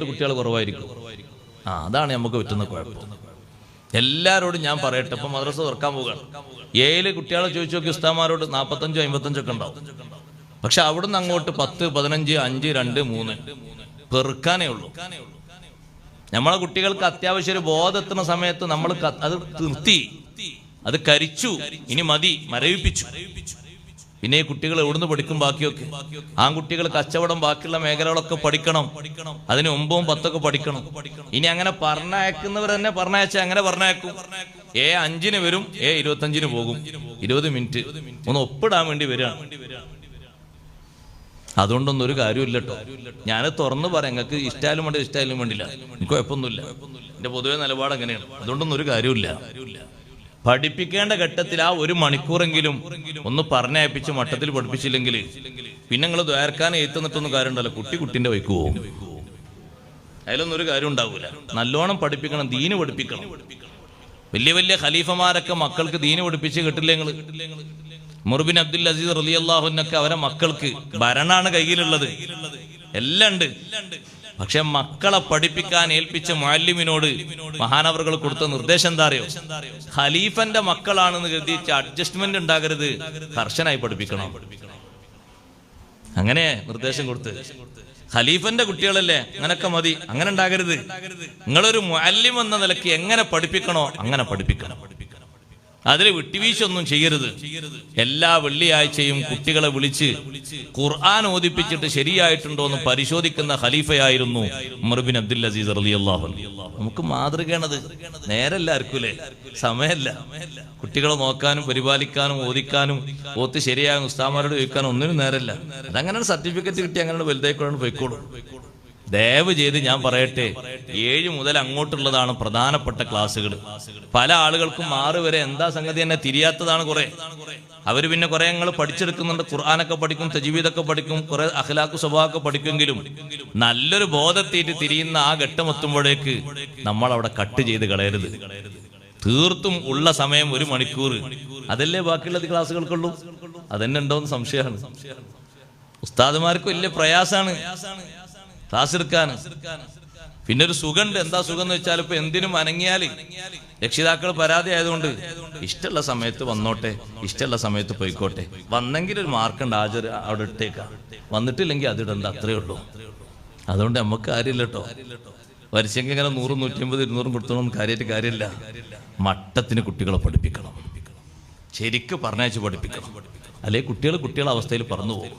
കുട്ടികൾ കുറവായിരിക്കും. ആ അതാണ് നമുക്ക് പറ്റുന്ന കുഴപ്പം. എല്ലാരോടും ഞാൻ പറയട്ടെ ഇപ്പൊ മദ്രസ തുറക്കാൻ പോവുകയാണ്. ഏഴിൽ കുട്ടികളെ ചോദിച്ചു നോക്കി ഉസ്താമാരോട് നാൽപ്പത്തഞ്ചോ അമ്പത്തഞ്ചൊക്കെ ഉണ്ടാവും. പക്ഷെ അവിടുന്ന് അങ്ങോട്ട് പത്ത് പതിനഞ്ച് അഞ്ച് രണ്ട് മൂന്ന് പെറുക്കാനേ ഉള്ളൂ. നമ്മളെ കുട്ടികൾക്ക് അത്യാവശ്യം ഒരു ബോധെത്തുന്ന സമയത്ത് നമ്മൾ അത് നിർത്തി. അത് കരിച്ചു. ഇനി മതി. മരവിപ്പിച്ചു. പിന്നെ ഈ കുട്ടികൾ എവിടുന്ന് പഠിക്കും ബാക്കിയൊക്കെ? ആൺകുട്ടികൾ കച്ചവടം ബാക്കിയുള്ള മേഖലകളൊക്കെ പഠിക്കണം. അതിന് ഒമ്പതും പത്തൊക്കെ പഠിക്കണം. ഇനി അങ്ങനെ പറഞ്ഞയക്കുന്നവർ തന്നെ പറഞ്ഞയച്ച അങ്ങനെ പറഞ്ഞയക്കും? ഏ അഞ്ചിന് വരും ഏ ഇരുപത്തഞ്ചിന് പോകും. ഇരുപത് മിനിറ്റ്. ഒന്ന് ഒപ്പിടാൻ വേണ്ടി വരികയാണ് അതുകൊണ്ടൊന്നും ഒരു കാര്യമില്ല കേട്ടോ ഞാൻ തുറന്നു പറയാം. നിങ്ങൾക്ക് ഇഷ്ടായാലും വേണ്ട ഇഷ്ടായാലും വേണ്ടില്ല. എനിക്ക് കുഴപ്പമൊന്നുമില്ല എന്റെ പൊതുവെ നിലപാട് അങ്ങനെയാണ്. അതുകൊണ്ടൊന്നും ഒരു കാര്യമില്ല. പഠിപ്പിക്കേണ്ട ഘട്ടത്തിൽ ആ ഒരു മണിക്കൂറെങ്കിലും ഒന്ന് പറഞ്ഞയപ്പിച്ച് മട്ടത്തിൽ പഠിപ്പിച്ചില്ലെങ്കിൽ പിന്നെ നിങ്ങൾ ദ്വാരക്കാൻ എത്തുന്നിട്ടൊന്നും കാര്യമുണ്ടല്ലോ. കുട്ടി കുട്ടിന്റെ വൈക്ക്. പോകും അതിലൊന്നും ഒരു കാര്യം ഉണ്ടാവൂല. നല്ലോണം പഠിപ്പിക്കണം ദീന് പഠിപ്പിക്കണം. വലിയ വലിയ ഖലീഫമാരൊക്കെ മക്കൾക്ക് ദീന് പഠിപ്പിച്ച് കിട്ടില്ല നിങ്ങൾ മുർബിൻ അബ്ദുൽ അസീസ് റലി അള്ളാഹുനൊക്കെ അവരെ മക്കൾക്ക് ഭരണാണ് കയ്യിലുള്ളത്. എല്ലാം ഉണ്ട്. പക്ഷെ മക്കളെ പഠിപ്പിക്കാൻ ഏൽപ്പിച്ച മുഅല്ലിമിനോട് മഹാനവറുകൾ കൊടുത്ത നിർദ്ദേശം എന്താ അറിയോ? ഖലീഫന്റെ മക്കളാണെന്ന് കരുതി അഡ്ജസ്റ്റ്മെന്റ് ഉണ്ടാകരുത്. കർശനായി പഠിപ്പിക്കണം. അങ്ങനെ നിർദ്ദേശം കൊടുത്ത്. ഖലീഫന്റെ കുട്ടികളല്ലേ? അങ്ങനൊക്കെ മതി. അങ്ങനെ ഉണ്ടാകരുത്. നിങ്ങളൊരു മുഅല്ലിം എന്ന നിലയ്ക്ക് എങ്ങനെ പഠിപ്പിക്കണോ അങ്ങനെ പഠിപ്പിക്കണം. അതിൽ വിട്ടുവീഴ്ചയൊന്നും ചെയ്യരുത്. എല്ലാ വെള്ളിയാഴ്ചയും കുട്ടികളെ വിളിച്ച് ഖുർആൻ ഓദിപ്പിച്ചിട്ട് ശരിയായിട്ടുണ്ടോ എന്ന് പരിശോധിക്കുന്ന ഖലീഫയായിരുന്നു മറുബിൻ അബ്ദുൽ അസീസ് റളിയല്ലാഹു അൻഹു. നമുക്ക് മാതൃകയാണത്. നേരല്ല ആർക്കൂലേ സമയമല്ല. കുട്ടികളെ നോക്കാനും പരിപാലിക്കാനും ഓദിക്കാനും ഓത്ത് ശരിയാകും ഉസ്താമാരോട് ചോദിക്കാനും ഒന്നിനും നേരല്ല അതങ്ങനെ സർട്ടിഫിക്കറ്റ് കിട്ടി അങ്ങനെ വലുതായിക്കോളാണ് പോയിക്കോളും. ദയവ് ചെയ്ത് ഞാൻ പറയട്ടെ ഏഴ് മുതൽ അങ്ങോട്ടുള്ളതാണ് പ്രധാനപ്പെട്ട ക്ലാസ്സുകൾ. പല ആളുകൾക്കും ആറ് വരെ എന്താ സംഗതി എന്നെ തിരിയാത്തതാണ് കുറെ. അവർ പിന്നെ കുറെ ഞങ്ങൾ പഠിച്ചെടുക്കുന്നുണ്ട് ഖുർആാനൊക്കെ പഠിക്കും തജീവീദൊക്കെ പഠിക്കും കുറെ അഖലാഖു സ്വഭാവമൊക്കെ പഠിക്കുമെങ്കിലും നല്ലൊരു ബോധത്തേറ്റ് തിരിയുന്ന ആ ഘട്ടം എത്തുമ്പോഴേക്ക് നമ്മൾ അവിടെ കട്ട് ചെയ്ത് കളയരുത്. തീർത്തും ഉള്ള സമയം ഒരു മണിക്കൂർ അതല്ലേ ബാക്കിയുള്ള ക്ലാസ്സുകൾക്കുള്ളൂ? അതന്നെ ഉണ്ടോന്ന് സംശയമാണ്. ഉസ്താദുമാർക്ക് വലിയ പ്രയാസാണ്. ക്ലാസ് എടുക്കാൻ പിന്നെ ഒരു സുഖമുണ്ട് എന്താ സുഖം എന്ന് വെച്ചാൽ ഇപ്പൊ എന്തിനും അനങ്ങിയാൽ രക്ഷിതാക്കൾ പരാതി ആയതുകൊണ്ട് ഇഷ്ടമുള്ള സമയത്ത് വന്നോട്ടെ ഇഷ്ടമുള്ള സമയത്ത് പോയിക്കോട്ടെ. വന്നെങ്കിൽ ഒരു മാർക്കുണ്ട് ഹാജർ അവിടെ ഇട്ടേക്കാം. വന്നിട്ടില്ലെങ്കിൽ അതിടണ്ട അത്രേ ഉള്ളൂ. അതുകൊണ്ട് നമുക്ക് കാര്യമില്ല കേട്ടോ വരിച്ചെങ്കിൽ ഇങ്ങനെ നൂറും നൂറ്റമ്പത് ഇരുന്നൂറും കൊടുത്തോളും കാര്യമായിട്ട് കാര്യമില്ല. മട്ടത്തിന് കുട്ടികളെ പഠിപ്പിക്കണം. ശരിക്ക് പറഞ്ഞയച്ച് പഠിപ്പിക്കണം. അല്ലെ കുട്ടികൾ കുട്ടികളെ അവസ്ഥയിൽ പറന്നു പോകും.